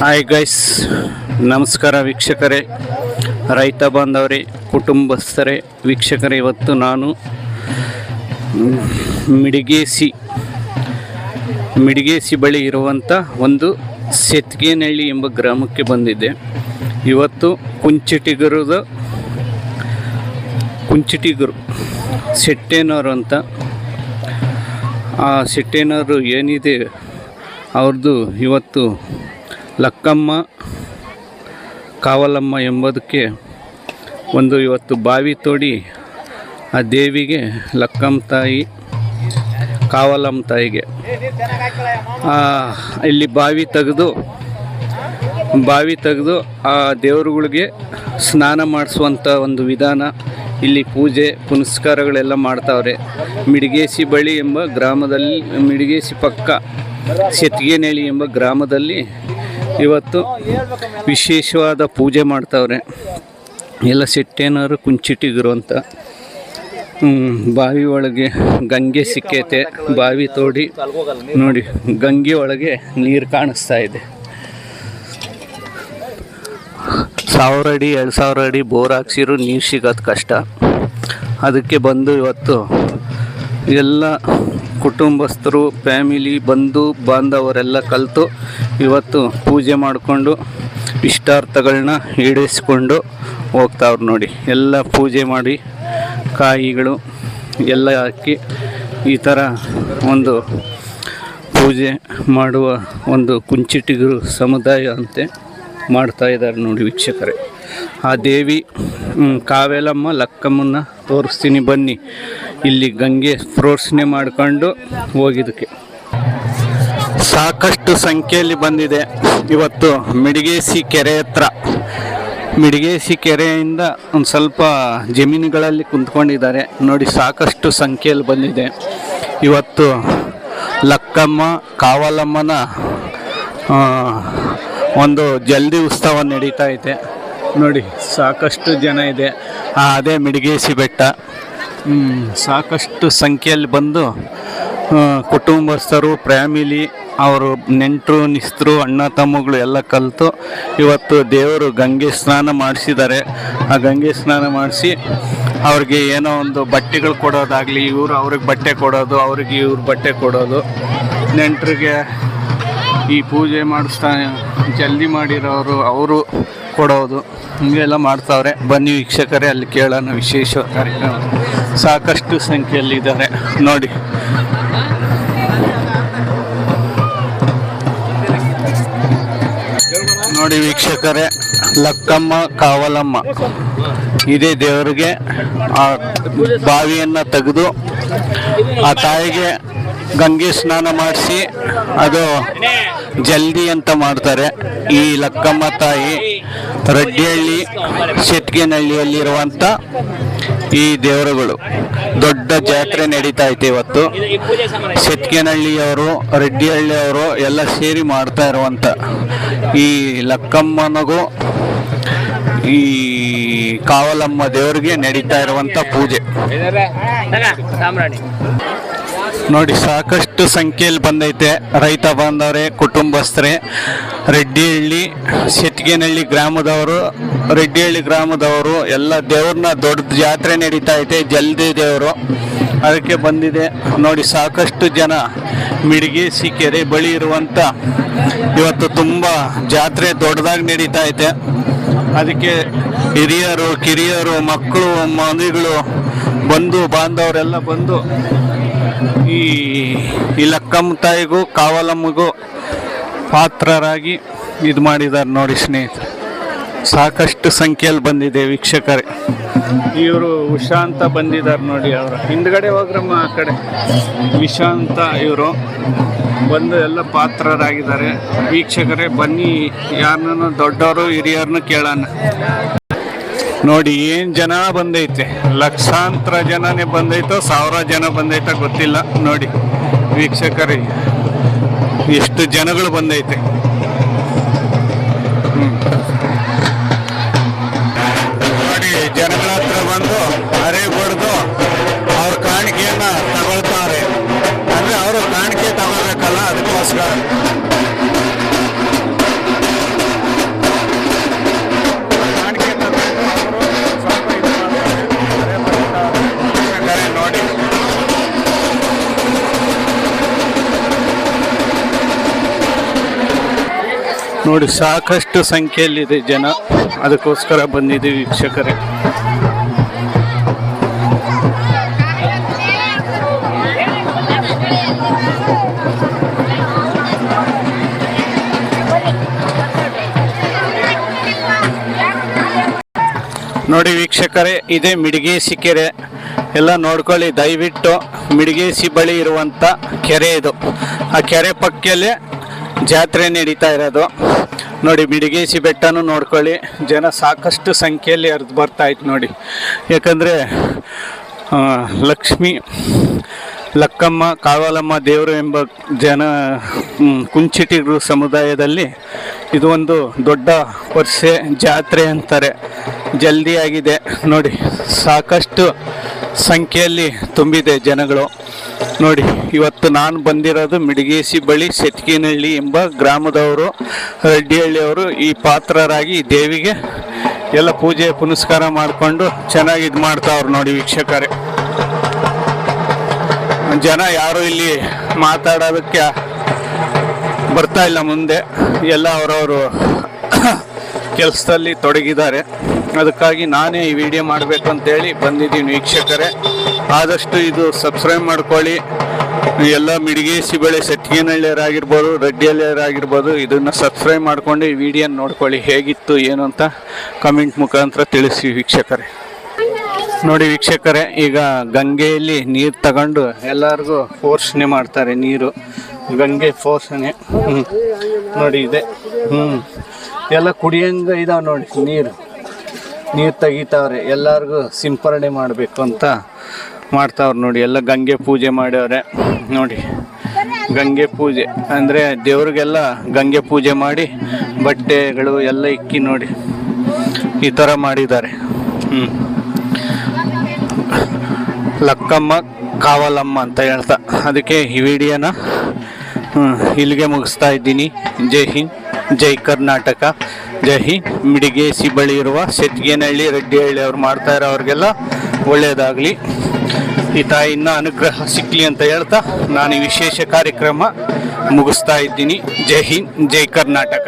Hi guys ನಮಸ್ಕಾರ ವೀಕ್ಷಕರೇ, ರೈತ ಬಾಂಧವರೇ, ಕುಟುಂಬಸ್ಥರೇ, ವೀಕ್ಷಕರೇ, ಇವತ್ತು ನಾನು ಮಿಡಿಗೇಸಿ ಮಿಡಿಗೇಸಿ ಬಳಿ ಇರುವಂಥ ಒಂದು ಸೆತ್ಗೇನಹಳ್ಳಿ ಎಂಬ ಗ್ರಾಮಕ್ಕೆ ಬಂದಿದ್ದೆ. ಇವತ್ತು ಕುಂಚಿಟಿಗರದ ಕುಂಚಿಟಿಗರು, ಸೆಟ್ಟೇನವರು ಅಂತ. ಆ ಸೆಟ್ಟೇನವರು ಏನಿದೆ ಅವ್ರದ್ದು ಇವತ್ತು ಲಕ್ಕಮ್ಮ ಕಾವಲಮ್ಮ ಎಂಬುದಕ್ಕೆ ಒಂದು ಇವತ್ತು ಬಾವಿ ತೋಡಿ ಆ ದೇವಿಗೆ ಲಕ್ಕಮ್ಮ ತಾಯಿ ಕಾವಲಮ್ಮ ತಾಯಿಗೆ. ಇಲ್ಲಿ ಬಾವಿ ತೆಗೆದು ಬಾವಿ ತೆಗೆದು ಆ ದೇವರುಗಳಿಗೆ ಸ್ನಾನ ಮಾಡಿಸುವಂಥ ಒಂದು ವಿಧಾನ ಇಲ್ಲಿ ಪೂಜೆ, ಪುನಸ್ಕಾರಗಳೆಲ್ಲ ಮಾಡ್ತಾವ್ರೆ. ಮಿಡಿಗೇಸಿ ಬಳಿ ಎಂಬ ಗ್ರಾಮದಲ್ಲಿ, ಮಿಡಿಗೇಸಿ ಪಕ್ಕ ಸೆತ್ಗೇನಹಳ್ಳಿ ಎಂಬ ಗ್ರಾಮದಲ್ಲಿ ಇವತ್ತು ವಿಶೇಷವಾದ ಪೂಜೆ ಮಾಡ್ತಾವ್ರೆ. ಎಲ್ಲ ಸಿಟ್ಟೇನಾರು ಕುಂಚಿಟ್ಟಿದ್ರು ಅಂತ. ಬಾವಿ ಒಳಗೆ ಗಂಗೆ ಸಿಕ್ಕೈತೆ. ಬಾವಿ ತೋಡಿ ನೋಡಿ, ಗಂಗೆ ಒಳಗೆ ನೀರು ಕಾಣಿಸ್ತಾ ಇದೆ. ಸಾವಿರ ಅಡಿ, ಎರಡು ಸಾವಿರ ಅಡಿ ಬೋರ್ ಹಾಕ್ಸಿರು, ನೀರು ಸಿಗೋದು ಕಷ್ಟ. ಅದಕ್ಕೆ ಬಂದು ಇವತ್ತು ಎಲ್ಲ ಕುಟುಂಬಸ್ಥರು, ಫ್ಯಾಮಿಲಿ, ಬಂಧು, ಬಾಂಧವರೆಲ್ಲ ಕಲಿತು ಇವತ್ತು ಪೂಜೆ ಮಾಡಿಕೊಂಡು ಇಷ್ಟಾರ್ಥಗಳನ್ನ ಈಡೇರಿಸ್ಕೊಂಡು ಹೋಗ್ತಾವ್ರು ನೋಡಿ. ಎಲ್ಲ ಪೂಜೆ ಮಾಡಿ ಕಾಯಿಗಳು ಎಲ್ಲ ಹಾಕಿ ಈ ಥರ ಒಂದು ಪೂಜೆ ಮಾಡುವ ಒಂದು ಕುಂಚಿಟಿಗರು ಸಮುದಾಯ ಅಂತೆ ಮಾಡ್ತಾ ಇದ್ದಾರೆ ನೋಡಿ ವೀಕ್ಷಕರೇ. ಆ ದೇವಿ ಕಾವೇಲಮ್ಮ, ಲಕ್ಕಮ್ಮನ್ನ ತೋರಿಸ್ತೀನಿ ಬನ್ನಿ. ಇಲ್ಲಿ ಗಂಗೆ ಪ್ರೋರ್ಸನೆ ಮಾಡಿಕೊಂಡು ಹೋಗಿದ್ದಕ್ಕೆ. ಸಾಕಷ್ಟು ಸಂಖ್ಯೆಯಲ್ಲಿ ಬಂದಿದೆ. ಇವತ್ತು ಮಿಡಿಗೇಸಿ ಕೆರೆ ಹತ್ರ. ಮಿಡಿಗೇಸಿ ಕೆರೆಯಿಂದ ಒಂದು ಸ್ವಲ್ಪ ಜಮೀನುಗಳಲ್ಲಿ ಕುಂತ್ಕೊಂಡಿದ್ದಾರೆ. ನೋಡಿ ಸಾಕಷ್ಟು ಸಂಖ್ಯೆಯಲ್ಲಿ ಬಂದಿದೆ. ಇವತ್ತು ಲಕ್ಕಮ್ಮ, ಕಾವಲಮ್ಮನ ಒಂದು ಜಲ್ದಿ ಉತ್ಸವ ನಡೀತಾ ಇದೆ. ನೋಡಿ ಸಾಕಷ್ಟು ಜನ ಇದೆ. ಅದೇ ಮಿಡಿಗೇಸಿ ಬೆಟ್ಟ. ಸಾಕಷ್ಟು ಸಂಖ್ಯೆಯಲ್ಲಿ ಬಂದು ಕುಟುಂಬಸ್ಥರು, ಫ್ಯಾಮಿಲಿ ಅವರು ನೆಂಟರು, ನಿಸ್ತರು, ಅಣ್ಣ, ತಮ್ಮಗಳು ಎಲ್ಲ ಕಲಿತು ಇವತ್ತು ದೇವರು ಗಂಗೆ ಸ್ನಾನ ಮಾಡಿಸಿದ್ದಾರೆ. ಆ ಗಂಗೆ ಸ್ನಾನ ಮಾಡಿಸಿ ಅವ್ರಿಗೆ ಏನೋ ಒಂದು ಬಟ್ಟೆಗಳು ಕೊಡೋದಾಗಲಿ, ಇವರು ಅವ್ರಿಗೆ ಬಟ್ಟೆ ಕೊಡೋದು, ಅವ್ರಿಗೆ ಇವ್ರ ಬಟ್ಟೆ ಕೊಡೋದು. ನೆಂಟರಿಗೆ ಈ ಪೂಜೆ ಮಾಡಿಸ್ತಾ, ಜಲ್ದಿ ಮಾಡಿರೋರು ಅವರು ಕೊಡೋದು. ಹಿಂಗೆಲ್ಲ ಮಾಡ್ತಾವ್ರೆ. ಬನ್ನಿ ವೀಕ್ಷಕರೇ, ಅಲ್ಲಿ ಕೇಳೋಣ ವಿಶೇಷ ಕಾರ್ಯಕ್ರಮ. ಸಾಕಷ್ಟು ಸಂಖ್ಯೆಯಲ್ಲಿದ್ದಾರೆ. ನೋಡಿ ನೋಡಿ ವೀಕ್ಷಕರೇ, ಲಕ್ಕಮ್ಮ ಕಾವಲಮ್ಮ. ಇದೇ ದೇವರಿಗೆ ಆ ಬಾವಿಯನ್ನು ತೆಗೆದು ಆ ತಾಯಿಗೆ ಗಂಗೆ ಸ್ನಾನ ಮಾಡಿಸಿ ಅದು ಜಲ್ದಿ ಅಂತ ಮಾಡ್ತಾರೆ. ಈ ಲಕ್ಕಮ್ಮ ತಾಯಿ ರಡ್ಡಿಹಳ್ಳಿ ಶೆಟ್ಗೇನಹಳ್ಳಿಯಲ್ಲಿರುವಂಥ ಈ ದೇವರುಗಳು. ದೊಡ್ಡ ಜಾತ್ರೆ ನಡೀತಾ ಐತೆ ಇವತ್ತು. ಸೆತ್ಕೆನಹಳ್ಳಿಯವರು ರೆಡ್ಡಿಹಳ್ಳಿಯವರು ಎಲ್ಲ ಸೇರಿ ಮಾಡ್ತಾ ಇರುವಂಥ ಈ ಲಕ್ಕಮ್ಮನಿಗೂ, ಈ ಕಾವಲಮ್ಮ ದೇವರಿಗೆ ನಡೀತಾ ಇರುವಂಥ ಪೂಜೆ. ನೋಡಿ, ಸಾಕಷ್ಟು ಸಂಖ್ಯೆಯಲ್ಲಿ ಬಂದೈತೆ ರೈತ ಬಾಂಧವರೇ, ಕುಟುಂಬಸ್ಥರೇ. ರೆಡ್ಡಿಹಳ್ಳಿ, ಶೆಟ್ಗೇನಹಳ್ಳಿ ಗ್ರಾಮದವರು, ರೆಡ್ಡಿಹಳ್ಳಿ ಗ್ರಾಮದವರು, ಎಲ್ಲ ದೇವ್ರನ್ನ ದೊಡ್ಡ ಜಾತ್ರೆ ನಡೀತಾ ಐತೆ, ಜಲ್ದಿ ದೇವರು. ಅದಕ್ಕೆ ಬಂದಿದೆ. ನೋಡಿ, ಸಾಕಷ್ಟು ಜನ ಮಿಡಿಗೆ, ಸಿಕೆರೆ ಬಳಿ ಇರುವಂಥ ಇವತ್ತು ತುಂಬ ಜಾತ್ರೆ ದೊಡ್ಡದಾಗಿ ನಡೀತಾ ಐತೆ. ಅದಕ್ಕೆ ಹಿರಿಯರು, ಕಿರಿಯರು, ಮಕ್ಕಳು, ಮನೆಗಳು ಬಂಧು ಬಾಂಧವರೆಲ್ಲ ಬಂದು ಈ ಈ ಲಕ್ಕಮ್ಮ ತಾಯಿಗೂ ಕಾವಲಮ್ಮಗೂ ಪಾತ್ರರಾಗಿ ಇದು ಮಾಡಿದ್ದಾರೆ ನೋಡಿ ಸ್ನೇಹಿತರೆ. ಸಾಕಷ್ಟು ಸಂಖ್ಯೆಯಲ್ಲಿ ಬಂದಿದೆ ವೀಕ್ಷಕರೇ. ಇವರು ಉಷಾ ಅಂತ ಬಂದಿದ್ದಾರೆ ನೋಡಿ ಅವರು. ಹಿಂದ್ಗಡೆ ಹೋಗ್ರಮ್ಮ ಆ ಕಡೆ. ವಿಷಾ ಅಂತ ಇವರು ಬಂದು ಎಲ್ಲ ಪಾತ್ರರಾಗಿದ್ದಾರೆ. ವೀಕ್ಷಕರೇ, ಬನ್ನಿ, ಯಾರನ್ನೂ ದೊಡ್ಡವರು, ಹಿರಿಯರನ್ನು ಕೇಳೋಣ. ನೋಡಿ, ಏನು ಜನ ಬಂದೈತೆ? ಲಕ್ಷಾಂತರ ಜನನೇ ಬಂದೈತೋ, ಸಾವಿರ ಜನ ಬಂದೈತ ಗೊತ್ತಿಲ್ಲ. ನೋಡಿ, ವೀಕ್ಷಕರಿ, ಎಷ್ಟು ಜನಗಳು ಬಂದೈತೆ. ನೋಡಿ ಜನಗಳ ಹತ್ರ ಬಂದು ಅರೆ ಬಡ್ದು ನೋಡಿ, ಸಾಕಷ್ಟು ಸಂಖ್ಯೆಯಲ್ಲಿದೆ ಜನ. ಅದಕ್ಕೋಸ್ಕರ ಬಂದಿದ್ದೀವಿ ವೀಕ್ಷಕರೇ. ನೋಡಿ ವೀಕ್ಷಕರೇ, ಇದೆ ಮಿಡಿಗೇಸಿ ಕೆರೆ ಎಲ್ಲ ನೋಡ್ಕೊಳ್ಳಿ, ದಯವಿಟ್ಟು ಮಿಡಿಗೇಸಿ ಬಳಿ ಇರುವಂಥ ಕೆರೆ ಇದು. ಆ ಕೆರೆ ಪಕ್ಕದಲ್ಲೇ ಜಾತ್ರೆ ನಡೀತಾ ಇರೋದು. ನೋಡಿ ಮಿಡಿಗೇಸಿ ಬೆಟ್ಟನೂ ನೋಡ್ಕೊಳ್ಳಿ. ಜನ ಸಾಕಷ್ಟು ಸಂಖ್ಯೆಯಲ್ಲಿ ಹರಿದು ಬರ್ತಾ ಇತ್ತು ನೋಡಿ. ಯಾಕಂದರೆ ಲಕ್ಷ್ಮಿ, ಲಕ್ಕಮ್ಮ, ಕಾವಲಮ್ಮ ದೇವರು ಎಂಬ ಜನ ಕುಂಚಿಟಿಗರು ಸಮುದಾಯದಲ್ಲಿ ಇದು ಒಂದು ದೊಡ್ಡ ವರ್ಷೆ ಜಾತ್ರೆ ಅಂತಾರೆ. ಜಲ್ದಿ ಆಗಿದೆ ನೋಡಿ, ಸಾಕಷ್ಟು ಸಂಖ್ಯೆಯಲ್ಲಿ ತುಂಬಿದೆ ಜನಗಳು. ನೋಡಿ, ಇವತ್ತು ನಾನು ಬಂದಿರೋದು ಮಿಡಿಗೇಸಿ ಬಳಿ ಸೆಟ್ಗಿನಹಳ್ಳಿ ಎಂಬ ಗ್ರಾಮದವರು ರೆಡ್ಡಿಹಳ್ಳಿಯವರು ಈ ಪಾತ್ರರಾಗಿ ದೇವಿಗೆ ಎಲ್ಲ ಪೂಜೆ ಪುನಸ್ಕಾರ ಮಾಡಿಕೊಂಡು ಚೆನ್ನಾಗಿ ಇದು ಮಾಡ್ತಾವ್ರು ನೋಡಿ ವೀಕ್ಷಕರೇ. ಜನ ಯಾರು ಇಲ್ಲಿ ಮಾತಾಡೋದಕ್ಕೆ ಬರ್ತಾ ಇಲ್ಲ ಮುಂದೆ. ಎಲ್ಲ ಅವರವರು ಕೆಲಸದಲ್ಲಿ ತೊಡಗಿದ್ದಾರೆ. ಅದಕ್ಕಾಗಿ ನಾನೇ ಈ ವಿಡಿಯೋ ಮಾಡಬೇಕು ಅಂತೇಳಿ ಬಂದಿದ್ದೀನಿ ವೀಕ್ಷಕರೇ. ಆದಷ್ಟು ಇದು ಸಬ್ಸ್ಕ್ರೈಬ್ ಮಾಡ್ಕೊಳ್ಳಿ. ಎಲ್ಲ ಮಿಡಿಗೇಸಿ ಬೆಳೆ ಸೆಟ್ಗಿನಹಳ್ಳಿಯರಾಗಿರ್ಬೋದು ರೆಡ್ಡಿಯಲ್ಲಿಯರಾಗಿರ್ಬೋದು, ಇದನ್ನು ಸಬ್ಸ್ಕ್ರೈಬ್ ಮಾಡ್ಕೊಂಡು ಈ ವಿಡಿಯೋನ ನೋಡ್ಕೊಳ್ಳಿ. ಹೇಗಿತ್ತು, ಏನು ಅಂತ ಕಮೆಂಟ್ ಮುಖಾಂತರ ತಿಳಿಸಿ ವೀಕ್ಷಕರೇ. ನೋಡಿ ವೀಕ್ಷಕರೇ, ಈಗ ಗಂಗೆಯಲ್ಲಿ ನೀರು ತಗೊಂಡು ಎಲ್ಲರಿಗೂ ಪೋಷಣೆ ಮಾಡ್ತಾರೆ ನೀರು. ಗಂಗೆ ಹ್ಮ್. ನೋಡಿ ಇದೆ. ಹ್ಞೂ ಎಲ್ಲ ಕುಡಿಯಂಗ ಇದಾವೆ ನೋಡಿ, ನೀರು. ನೀರು ತೆಗಿತಾವ್ರೆ, ಎಲ್ಲರಿಗೂ ಸಿಂಪರಣೆ ಮಾಡಬೇಕು ಅಂತ ಮಾಡ್ತಾವ್ರೆ ನೋಡಿ, ಎಲ್ಲ ಗಂಗೆ ಪೂಜೆ ಮಾಡ್ಯವ್ರೆ. ನೋಡಿ, ಗಂಗೆ ಪೂಜೆ. ಅಂದರೆ ದೇವ್ರಿಗೆಲ್ಲ ಗಂಗೆ ಪೂಜೆ ಮಾಡಿ ಬಟ್ಟೆಗಳು ಎಲ್ಲ ಇಕ್ಕಿ ನೋಡಿ, ಈ ಥರ ಮಾಡಿದ್ದಾರೆ. ಹ್ಞೂ ಲಕ್ಕಮ್ಮ ಕಾವಲಮ್ಮ ಅಂತ ಹೇಳ್ತಾ. ಅದಕ್ಕೆ ಈ ವಿಡಿಯೋನ ಇಲ್ಲಿಗೆ ಮುಗಿಸ್ತಾ ಇದ್ದೀನಿ. ಜೈ ಹಿಂದ್. ಜೈ ಕರ್ನಾಟಕ, ಜೈ ಹಿಂದ್. ಮಿಡಿಗೇಸಿ ಬಳಿ ಇರುವ ಸೆಟ್ಗೇನಹಳ್ಳಿ ರೆಡ್ಡಿಹಳ್ಳಿ ಅವ್ರು ಮಾಡ್ತಾ ಇರೋ ಅವ್ರಿಗೆಲ್ಲ ಒಳ್ಳೆಯದಾಗಲಿ ಈ ತಾಯಿನ ಅನುಗ್ರಹ ಸಿಕ್ಕಲಿ ಅಂತ ಹೇಳ್ತಾ ನಾನು ವಿಶೇಷ ಕಾರ್ಯಕ್ರಮ ಮುಗಿಸ್ತಾ ಇದ್ದೀನಿ. ಜೈ ಹಿಂದ್, ಜೈ ಕರ್ನಾಟಕ.